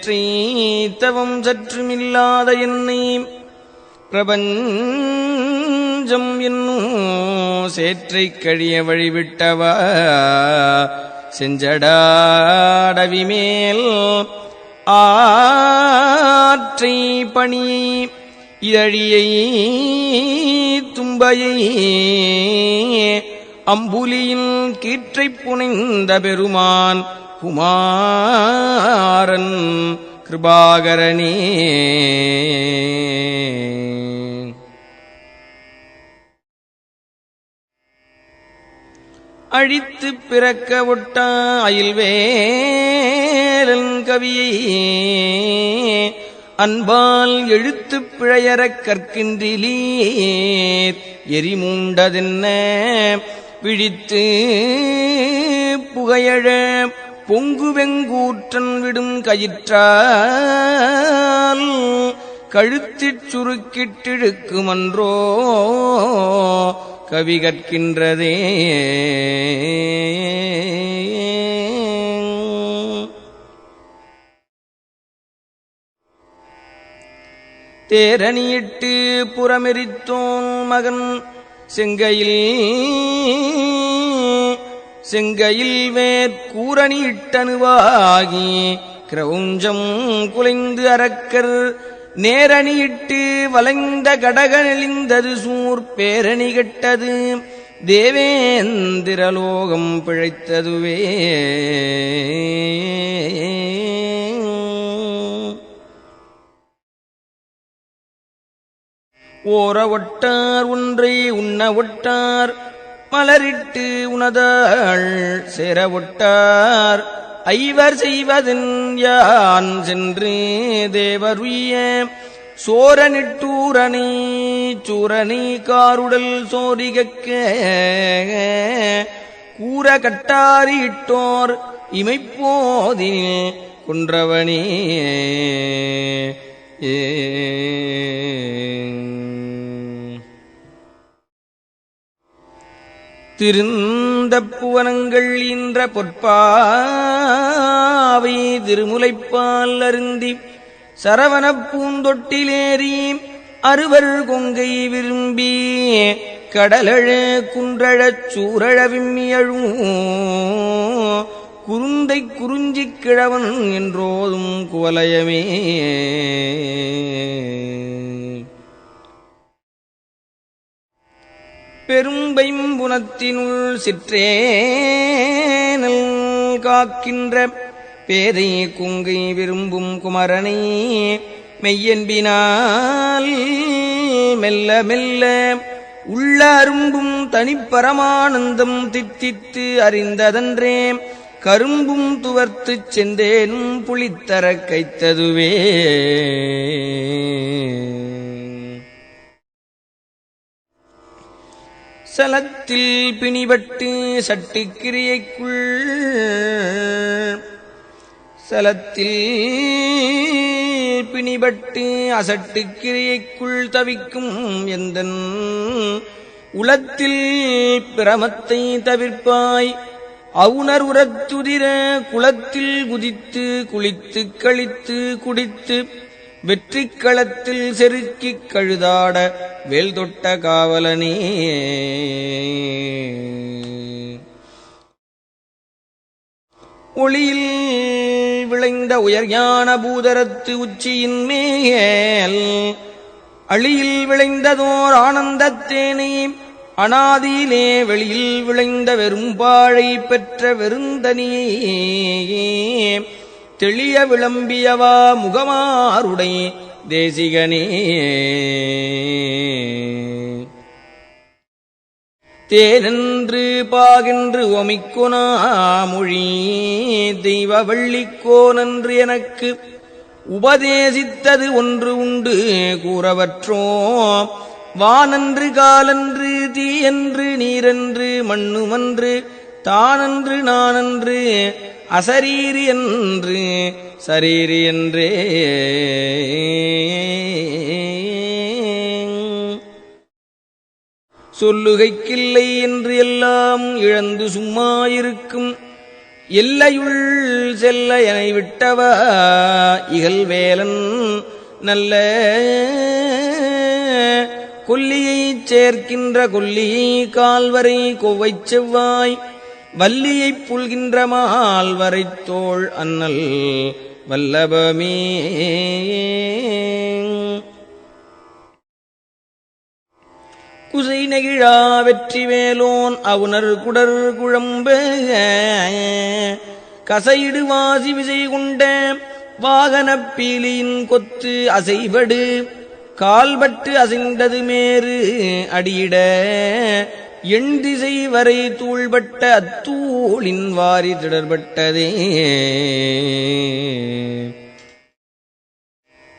பேற்றீத்தவம் சற்றுமில்லாத என்னை பிரபஞ்சம் என்னும் சேற்றைக் கழிய வழிவிட்டவா? செஞ்சடாடவிமேல் ஆற்றை பணி இதழியை தும்பையை அம்புலியின் கீற்றை புனைந்த பெருமான் குமாரன் கிருபாகரனே. அழித்து பிறக்க ஒட்ட அயில்வேலன் கவியை அன்பால் எழுத்துப் பிழையறக் கற்கின்றிலீர் எரிமூண்டதென்ன? விழித்து புகையழ பொங்குவெங்கூற்றன் விடும் கயிற்றால் கழுத்திற் சுருக்கிட்டிழுக்குமன்றோ கவி கற்கின்றதே. தேரணியிட்டு புறமெரித்தோன் மகன் செங்கையில். செங்கையில் வேற்கூரணியிட்டனுவாகி கிரௌஞ்சம் குலைந்து அரக்கர் நேரணியிட்டு வளைந்த கடக நெளிந்தது சூர் பேரணி கெட்டது தேவேந்திரலோகம் பிழைத்ததுவே. ஓர ஒட்டார் ஒன்றை உண்ண ஒட்டார் மலரிட்டு உனதாள் சேர ஒட்டார் ஐவர் செய்வதன் யான் சென்று தேவருய சோரனிட்டூரணி சூரணி காருடல் சோரிகக்க கூற கட்டாரிட்டோர் இமைப்போதில் குன்றவனே. ஏ திருந்த புவனங்கள் ஈன்ற பொற்பாவை திருமுலைப்பால் அருந்தி சரவணப் பூந்தொட்டிலேறி அறுவர் கொங்கை விரும்பி கடலழ குன்றழச் சூரழ விம்மியழும் குருந்தை குறிஞ்சிக் கிழவன் என்றோதும் குவலயமே. பெரும்பைம்புனத்தினுள் சிற்றேனல் காக்கின்ற பேதை குங்கை விரும்பும் குமரனை மெய்யன்பினால் மெல்ல மெல்ல உள்ள அரும்பும் தனிப்பரமானந்தம் தித்தித்து அறிந்ததன்றே கரும்பும் துவர்த்துச் செந்தேனும் புளித்தர கைத்ததுவே. சலத்தில் பிணிபட்டு சட்டிக்கிரியைக்குள் சலத்தில் பிணிபட்டு அசட்டுக்கிரியைக்குள் தவிக்கும் எந்தன் உளத்தில் பிரமத்தை தவிர்ப்பாய். அவுணர் உரத்துதிர குளத்தில் குதித்து குளித்து கழித்து குடித்து வெற்றிக் களத்தில் செருக்கிக் கழுதாட வேல் தொட்ட காவலனே. ஒளியில் விளைந்த உயர் ஞான பூதரத்து உச்சியின் மேல் அழியில் விளைந்ததோர் ஆனந்தத்தேனே அனாதியிலே வெளியில் விளைந்த வெறும்பாழை பெற்ற வெறுந்தனியே தெளிய விளம்பியவா முகமாருடை தேசிகனே. தேனென்று பாகென்று ஒமிக்கொனா மொழி தெய்வ வள்ளிக்கோனன்று எனக்கு. உபதேசித்தது ஒன்று உண்டு கூறவற்றோ. வானன்று காலன்று தீயன்று நீரன்று மண்ணுமன்று தானன்று நானன்று அசரீரி என்று சரீரி என்றே. சொல்லுகைக்கில்லை என்று எல்லாம் இழந்து சும்மா இருக்கும் எல்லையுள் செல்ல என விட்டவா இகழ்வேலன் நல்ல கொல்லியைச் சேர்க்கின்ற கொல்லியை கால்வரை கொவ்வைச் செவ்வாய் வல்லியைப் புல்கின்ற மால்வரை தோள் அன்னல் வல்லபமே. குசை நெகிழா வெற்றி வேலோன் அவுணர் குடர் குழம்பு. கசையிடு வாசி விசை கொண்ட வாகன பீலியின் கொத்து அசைபடு கால்பட்டு அசைந்தது மேறு அடியிட. எண்திசை வரை தூள்பட்ட அத்தூளின் வாரி திடர்பட்டதே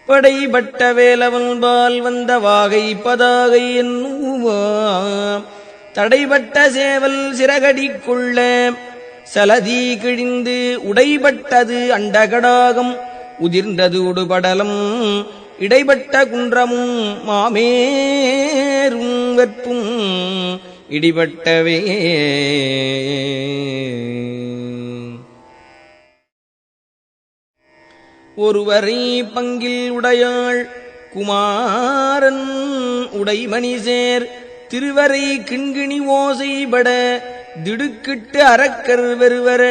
படைபட்ட வேலவன்பால் வந்த வாகை பதாகை என்னுவா? தடைபட்ட சேவல் சிறகடி கொள்ள சலதி கிழிந்து உடைபட்டது அண்டகடாகம் உதிர்ந்தது உடுபடலம் இடைப்பட்ட குன்றமும் மாமேரும் வெப்பும் இடிபட்டவே. ஒருவரை பங்கில் உடையாள் குமாரன் உடைமணி சேர் திருவரை கிண்கிணி ஓசைபட திடுக்கிட்டு அரக்கர் வெறுவர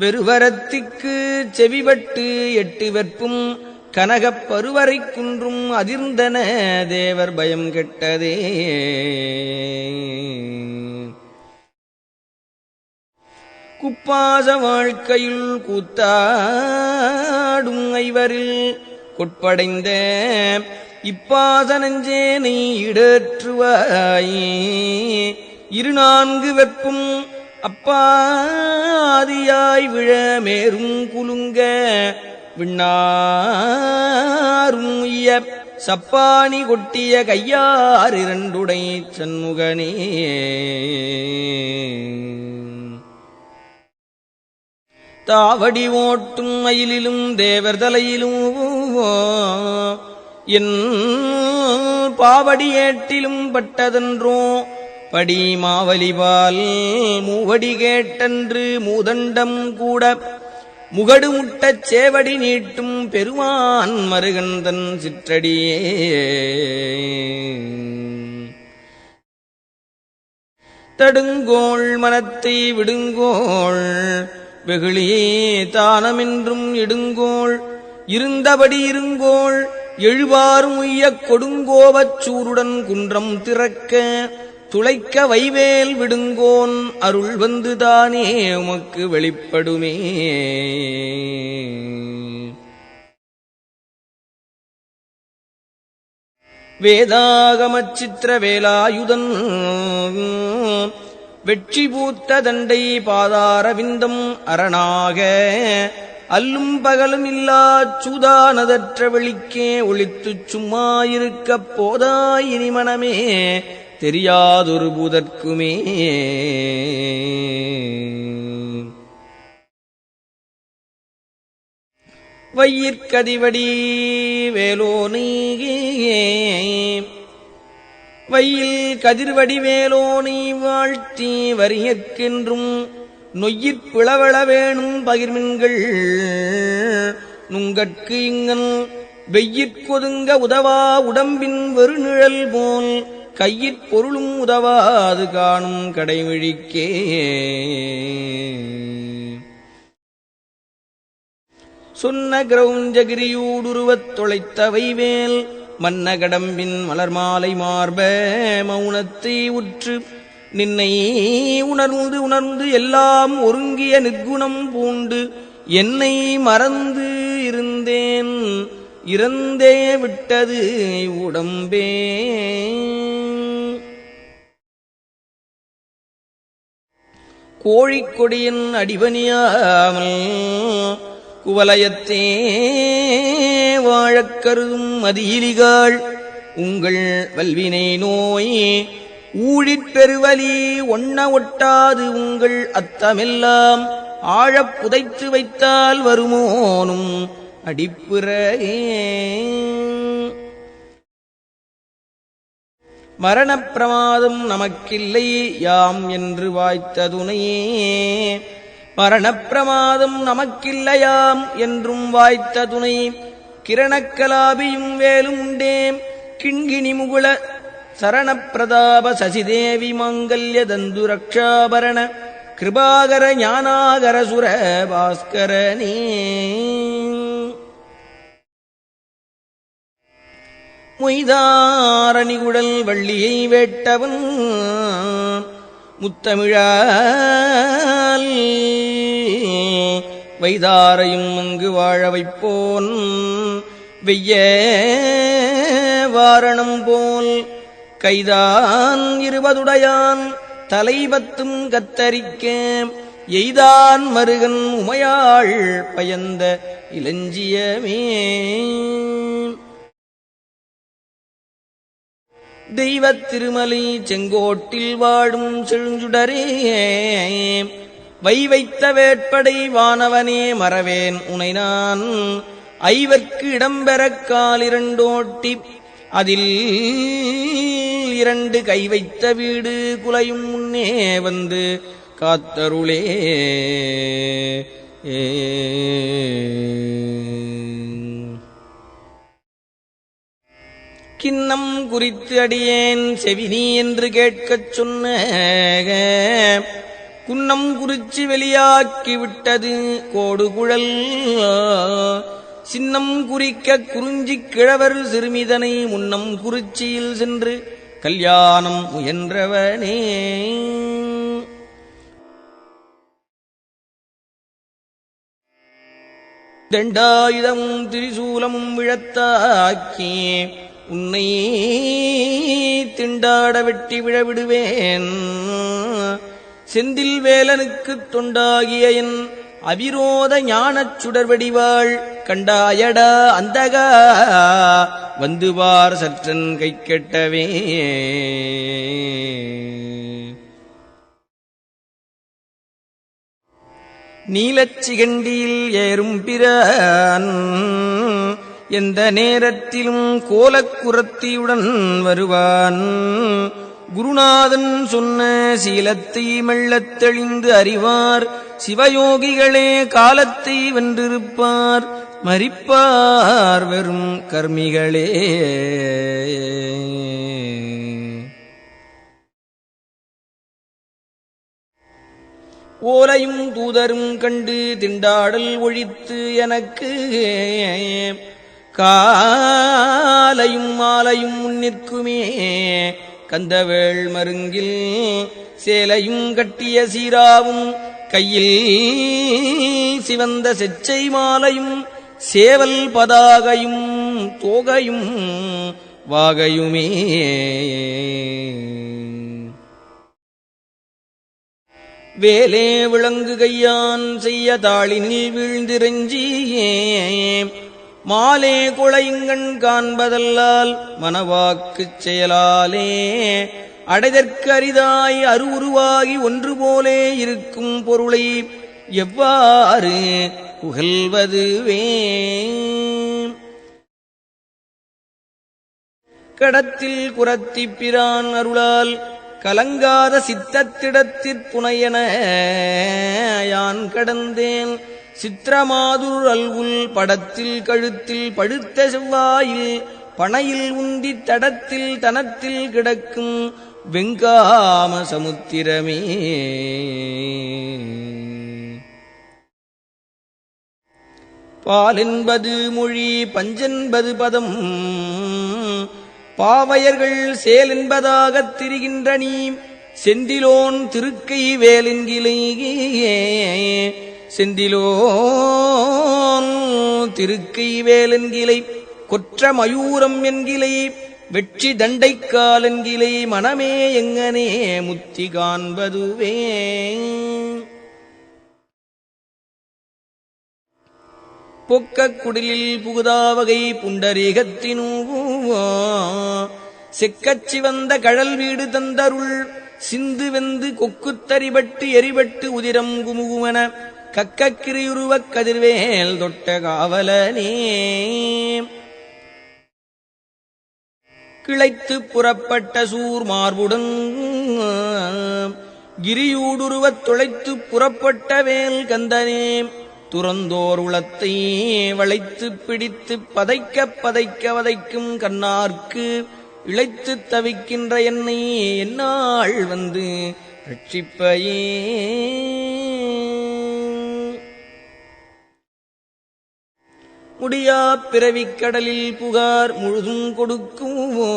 வெறுவரத்திக்கு செவிபட்டு எட்டு வெற்பும் கனகப் பருவரை குன்றும் அதிர்ந்தன தேவர் பயம் கெட்டதே. குப்பாச வாழ்க்கையில் கூத்தாடும் ஐவரில் கொட்படைந்த இப்பாச நெஞ்சே நீ இடற்றுவாயே. இரு நான்கு வெப்பும் அப்பாதியாய் விழ மேரும் குலுங்க விண்ணாரும் உய்ய சப்பாணி கொட்டிய கையார் இரண்டுடை சண்முகனே. தாவடி ஓட்டும் மயிலிலும் தேவர் தலையிலும் என் பாவடி ஏட்டிலும் பட்டதன்றோ. படி மாவலிபால் மூவடி கேட்டன்று மூதண்டம் கூட. முகடு முட்டச் சேவடி நீட்டும் பெருமான் மருகந்தன் சிற்றடியே. தடுங்கோள் மனத்தை விடுங்கோள் வெகுளியே தானமென்றும் இடுங்கோள் இருந்தபடி இருங்கோள் எழுவாரும் உய்யக் கொடுங்கோபச் சூருடன் குன்றம் திறக்க துளைக்க வைவேல் விடுங்கோன் அருள் வந்துதானே உமக்கு வெளிப்படுமே. வேதாகமச் சித்திர வேலாயுதன் வெற்றி பூத்த தண்டை பாதாரவிந்தம் அரணாக அல்லும் பகலும் இல்லா சூதானதற்ற வெளிக்கே ஒளித்துச் சும்மா இருக்கப் போதாய் இனி மனமே தெரியாதொரு பூதற்குமே வையிற்கதிவடி வேலோனே வையில் கதிர்வடி வேலோனை வாழ்த்தி வரியற்கென்றும் நொய்யிற் பிளவள வேணும் பகிர்மின்கள். நுங்கட்கு இங்கன் வெய்யிற்கொதுங்க உதவா உடம்பின் வெறுநிழல் போல். கையிற் பொருளும் உதவாது காணும் கடைமிழிக்கே சொன்ன கிரௌஞ்சகிரியூடுருவத் தொலைத்தவை வேல் மன்ன கடம்பின் மலர் மாலை மார்ப மௌனத்தை உற்று நின்னை உணர்ந்து உணர்ந்து எல்லாம் ஒருங்கிய நிற்குணம் பூண்டு என்னை மறந்து இருந்தேன் இறந்தே விட்டது உடம்பே. கோழிக்கொடியின் அடிபணியாமல் குவலயத்தே வாழக் கருதும் மதியிலிகாள் உங்கள் வல்வினை நோய் ஊழிற் பெருவலி ஒண்ண ஒட்டாது உங்கள் அத்தமெல்லாம் ஆழப் புதைத்து வைத்தால் வருமோனும் அடிப்புறையே மரணப்பிரமாதம் நமக்கில்லை. யாம் என்று வாய்த்த துணையே நமக்கில்லையாம் என்றும் வாய்த்த துணை கிரணக்கலாபியும் வேலும் உண்டேம் கிண்கிணி முகுள சரணப்பிரதாப சசிதேவி மாங்கல்ய தந்து ரக்ஷாபரண கிருபாகர ஞானாகர சுர பாஸ்கரனே மொய்தாரணிகுடல் வள்ளியை வேட்டவன் முத்தமிழால். வைதாரையும் அங்கு வாழ வைப்போன் வெய்ய வாரணம் போல். கைதான் இருபதுடையான் தலைபத்தும் கத்தரிக்க. எய்தான் மருகன் உமையாள் பயந்த இளஞ்சியமே தெய்வத் திருமலை செங்கோட்டில் வாடும் செழுஞ்சுடரே. வை வைத்த வேட்படை வானவனே மறவேன் உனை நான். ஐவர்க்கு இடம்பெறக் காலிரண்டோட்டி அதில் இரண்டு கை வைத்த வீடு குலையும் முன்னே வந்து காத்தருளே. ஏ கிண்ணம் குறித்து அடியேன் செவினி என்று கேட்கச் சொன்ன குன்னம் குறிச்சி வெளியாக்கி விட்டது கோடுகுழல். சின்னம் குறிக்க குறிஞ்சிக் கிழவர் சிறுமிதனை முன்னம் குறிச்சியில் சென்று கல்யாணம் முயன்றவனே. தண்டாயுதமும் திரிசூலமும் விழத்தாக்கி உன்னை திண்டாட வெட்டி விழவிடுவேன். செந்தில் வேலனுக்கு தொண்டாகிய என் அவிரோத ஞானச் சுடர்வடிவாள் கண்டாயடா அந்தகா. வந்துவார் சற்றன் கை கெட்டவே. நீலச்சிகண்டியில் ஏறும் பிறான் எந்த நேரத்திலும் கோலக்குரத்தியுடன் வருவான். குருநாதன் சொன்ன சீலத்தை மெல்லத் தெளிந்து அறிவார். சிவயோகிகளே காலத்தை வென்றிருப்பார். மறிப்பார் வெறும் கர்மிகளே. ஓலையும் தூதரும் கண்டு திண்டாடல் ஒழித்து எனக்கு காலையும் மாலையும் முன்னிற்குமே. கந்தவேள் மருங்கில் சேலையும் கட்டிய சீராவும் கையில் சிவந்த செச்சை மாலையும் சேவல் பதாகையும் தோகையும் வாகையுமே. வேலே விளங்கு கையான் செய்ய தாளினில் வீழ்ந்திரஞ்சியே. மாலே குளைங்கண் காண்பதல்லால் மனவாக்குச் செயலாலே அடைதற்கு அரிதாய் அருவுருவாகி ஒன்று போலே இருக்கும் பொருளை எவ்வாறு புகழ்வதுவே? கடத்தில் குரத்திப் பிரான் அருளால் கலங்காத சித்தத்திடத்திற் புனையன யான் கடந்தேன் சித்திரமாதுர் அல்குல் படத்தில் கழுத்தில் படுத்த செவ்வாயில் பனையில் உந்தி தடத்தில் தனத்தில் கிடக்கும் வெங்காம சமுத்திரமே. பாலென்பது மொழி பஞ்சென்பது பதம். பாவையர்கள் செயலென்பதாகத் திரிகின்ற நீ செந்திலோன் திருக்கை வேலென்கிலேயே செந்திலோன் திருக்கை வேலென்கிலை கொற்ற மயூரம் என்கிளை வெற்றி தண்டைக்கால் என்கிலை மனமே எங்கனே முத்தி காண்பதுவே. பொக்கக் குடிலில் புகுதாவகை புண்டரீகத்தினூவோ செக்கச் சிவந்த கழல் வீடு தந்தருள் சிந்து வெந்து கொக்குத்தறிபட்டு எரிபட்டு உதிரம் குமுகுமன கக்கக்கிரியுருவக் கதிர்வேல் தொட்ட காவலனே. கிளைத்து புறப்பட்ட சூர் மார்புடன் கிரியூடுருவத் துளைத்து புறப்பட்ட வேல் கந்தனே. துறந்தோர் உளத்தை வளைத்துப் பிடித்துப் பதைக்கப் பதைக்க வதைக்கும் கண்ணார்க்கு இழைத்து தவிக்கின்ற என்னை என்னாள் வந்து ரட்சிப்பையே. குடியா பிறவிக் கடலில் புகார் முழுதும் கொடுக்குவோ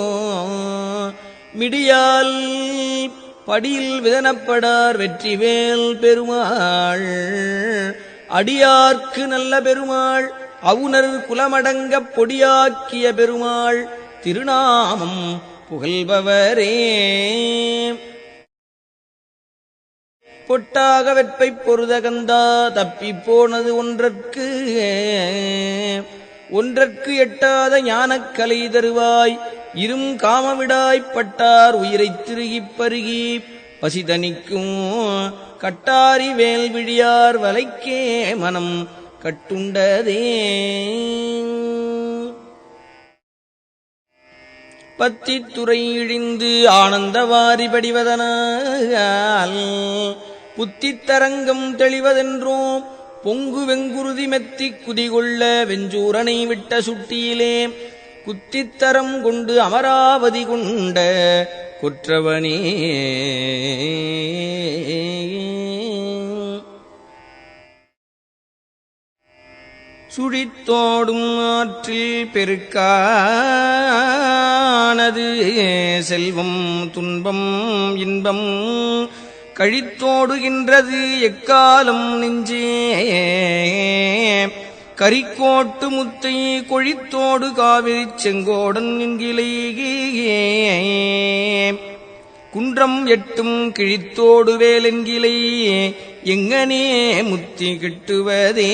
மிடியால் படியில் விதனப்படார் வெற்றிவேல் பெருமாள். அடியார்க்கு நல்ல பெருமாள் அவுணர் குலமடங்கப் பொடியாக்கிய பெருமாள் திருநாமம் புகழ்பவரே. பொட்டாக வெற்பைப் பொருதகந்தா தப்பிப் போனது ஒன்றற்கு. ஒன்றற்கு எட்டாத ஞானக் கலை தருவாய். இரும் காமவிடாய்ப்பட்டார் உயிரைத் திருகிப் பருகி. பசிதனிக்கும் கட்டாரி வேல் விழியார் வலைக்கே மனம் கட்டுண்டதே. பத்தித்துறை இழிந்து ஆனந்தவாரி படிவதனால் புத்தித்தரங்கம் தெளிவதென்றோம். பொங்கு வெங்குருதி மெத்தி குதிகொள்ள வெஞ்சூரனை விட்ட சுட்டியிலே குத்தித்தரம் கொண்டு அமராவதி கொண்ட குற்றவனே. சுழித்தோடும் ஆற்றில் பெருக்கானது செல்வம் துன்பம் இன்பம் கழித்தோடுகின்றது எக்காலம் நெஞ்சே. கரிக்கோட்டு முத்தை கொழித்தோடு காவிரி செங்கோடன் என்கிலேயே. குன்றம் எட்டும் கிழித்தோடு வேலென்கிலை. எங்கனே முத்தி கிட்டுவதே.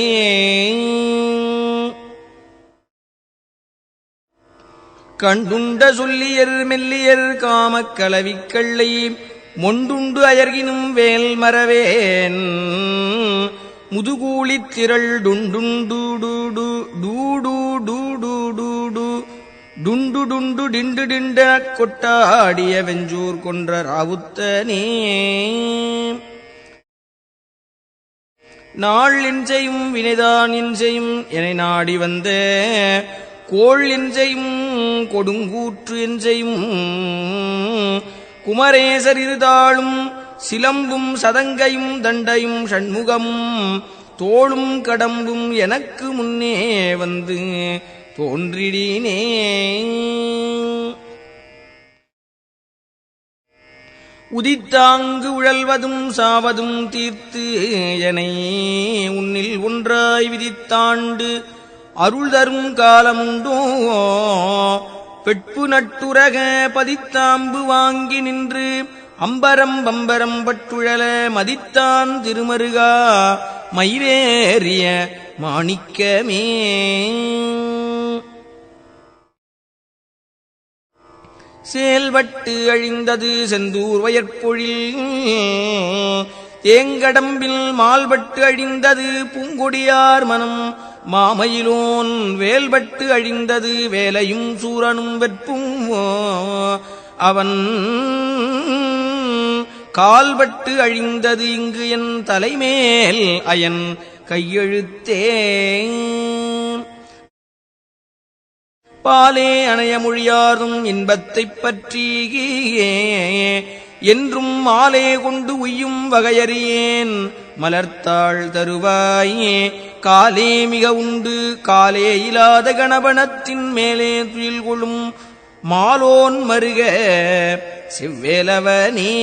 கண்டுண்ட சொல்லியர் மெல்லியர் காமக் கலவிக்கள்ளை மொண்டுண்டு அயர்கினும் வேல் மறவேன். முதுகூலித் திரள் டுண்டுண்டு டுண்டு டுண்டு டிண்டு டிண்ட கொட்டாடிய வெஞ்சூர் கொன்ற ராவுத்தனே. நாள் இன்சையும் வினைதான் இன்சையும் என நாடி வந்த கோள் இன்சையும் கொடுங்கூற்று என்சையும் குமரேசர் இருதாளும் சிலம்பும் சதங்கையும் தண்டையும் ஷண்முகமும் தோளும் கடம்பும் எனக்கு முன்னே வந்து தோன்றிடினே. உதித்தாங்கு உழல்வதும் சாவதும் தீர்த்து எனை உன்னில் ஒன்றாய் விதித்தாண்டு அருள் தரும் காலமுண்டோ பெட்பு நட்டுரக பதித்தாம்பு வாங்கி நின்று அம்பரம் பம்பரம் பட்டுழல மதித்தான் திருமருகா மயிலேறிய மாணிக்கமே. செயல்பட்டு அழிந்தது செந்தூர் வயற்பொழில் தேங்கடம்பில் மால்பட்டு அழிந்தது பூங்கொடியார் மனம் மாமயிலோன் வேல்பட்டு அழிந்தது வேலையும் சூரனும் வெற்பும் அவன் கால்பட்டு அழிந்தது இங்கு என் தலைமேல் அயன் கையெழுத்தே பாலே அணைய மொழியாரும் இன்பத்தைப் பற்றியே என்றும் மாலே கொண்டு உய்யும் வகையறியேன். மலர்த்தாள் தருவாயே காலே மிக உண்டு. காலே இல்லாத கணபணத்தின் மேலே துயில் கொள்ளும் மாலோன் மருக செவ்வேலவனே.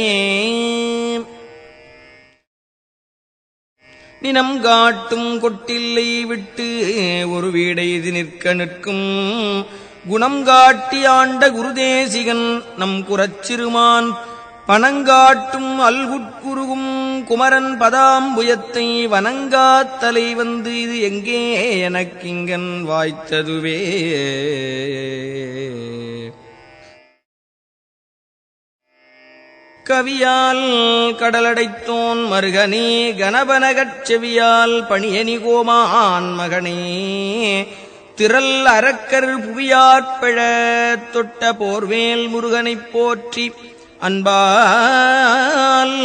நினம் காட்டும் கொட்டில்லை விட்டு ஒரு வீடை இது நிற்க நிற்கும். குணம் காட்டி ஆண்ட குருதேசிகன் நம் குரச்சிறுமான் பணங்காட்டும் அல்குட்குருகும் குமரன் பதாம்புயத்தை வணங்காத்தலை வந்து இது எங்கே எனக்கிங்கன் வாய்த்ததுவே. கவியால் கடலடைத்தோன் மருகனே கணபனகச் செவியால் பணியனி கோமான் மகனே. திரல் அரக்கர் புவியாற்பழ தொட்ட போர்வேல் முருகனைப் போற்றி அன்பால்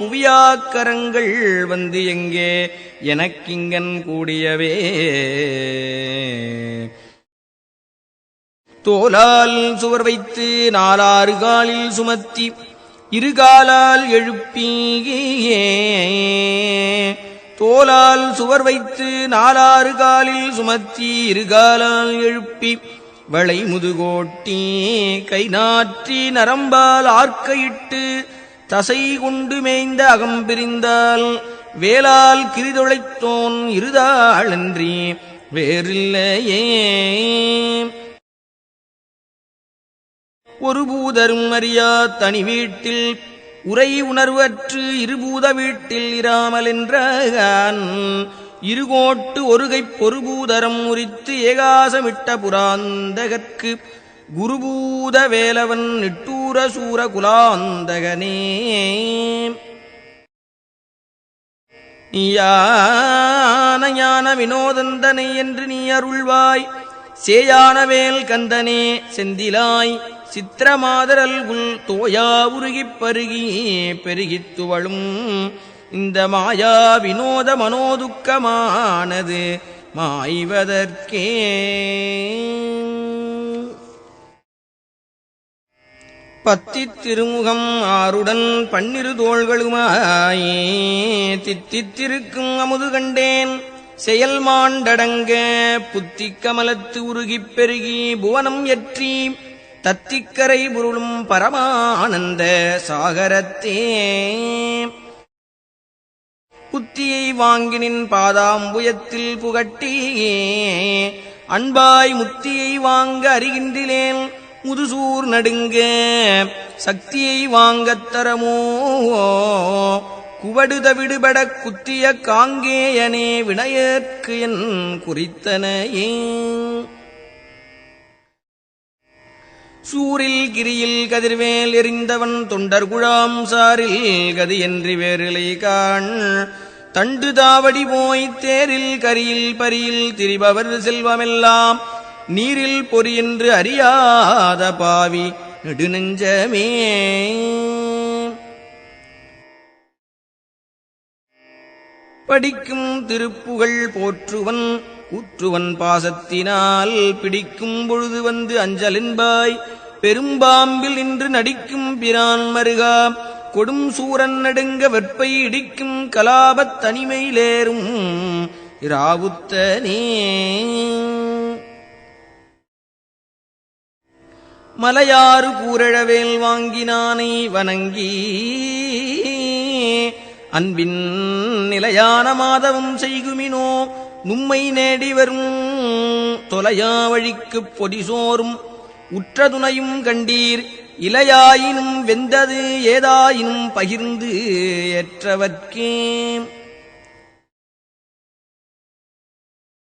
குவியாக்கரங்கள் வந்து எங்கே எனக்கிங்கன் கூடியவே. தோலால் சுவர் வைத்து நாலாறு காலில் சுமத்தி இருகாலால் எழுப்பியே தோலால் சுவர் வைத்து நாலாறு காலில் சுமத்தி இருகாலால் எழுப்பி வளை முதுகோட்டி கை நாற்றி நரம்பால் ஆர்க்கையிட்டு தசை கொண்டு மேய்ந்த அகம் பிரிந்தால் வேலால் கிரிதொழைத்தோன் இருதாளன்றி வேறில்லையே. ஒரு பூதரும் அறியா தனி வீட்டில் உரை உணர்வற்று இருபூத வீட்டில் இராமல் என்றான் இருகோட்டு ஒருகைப் பொறுபூதரம் உரித்து ஏகாசமிட்ட புராந்தகற்கு குருபூத வேலவன் நிட்டூர சூர குலாந்தகனே. நீயான ஞான வினோதந்தனை என்று நீ அருள்வாய். சேயானவேல் கந்தனே செந்திலாய். சித்திரமாதரல் உள் தோயா உருகிப் பருகி பெருகித் துவளும். இந்த மாயா வினோத மனோதுக்கமானது மாய்வதற்கே. பத்தித் திருமுகம் ஆறுடன் பன்னிரு தோள்களுமாயே தித்தித்திருக்கும் அமுது கண்டேன் செயல் மாண்டடங்க புத்திக் கமலத்து உருகிப் பெருகி புவனம் எற்றி தத்திக்கரை புருளும் பரமானந்த சாகரத்தே. புத்தியை வாங்கினின் பாதாம்புயத்தில் புகட்டியே அன்பாய் முத்தியை வாங்க அறிகின்றிலேன் முதுசூர் நடுங்க சக்தியை வாங்கத் தரமோ? குவடுத விடுபடக் குத்திய காங்கேயனே வினயற்கு என் குறித்தனையே. சூரில் கிரியில் கதிர்வேல் எறிந்தவன் தொண்டர் குழாம் சாரில் கதியன்றி வேறிலை காண். தண்டு தாவடி போய் தேரில் கரியில் பரியில் திரிபவர் செல்வமெல்லாம். நீரில் பொறியென்று அறியாத பாவி நெடுநெஞ்சமே. படிக்கும் திருப்புகழ் போற்றுவன் கூற்றுவன் பாசத்தினால் பிடிக்கும் பொழுது வந்து அஞ்சலின்பாய் பெரும்பாம்பில் நின்று நடிக்கும் பிரான் மருகா கொடும் சூரன் நடுங்க வெற்பை இடிக்கும் கலாபத் தனிமையிலேறும் இராவுத்தனே. மலையாறு கூரழவேல் வாங்கினானை வணங்கி அன்பின் நிலையான மாதவம் செய்குமினோ நும்மை நேடி வரும் தொலையா வழிக்குப் பொடிசோறும் உற்றதுணையும் கண்டீர். இலையாயினும் வெந்தது ஏதாயினும் பகிர்ந்து ஏற்றவர்க்கே.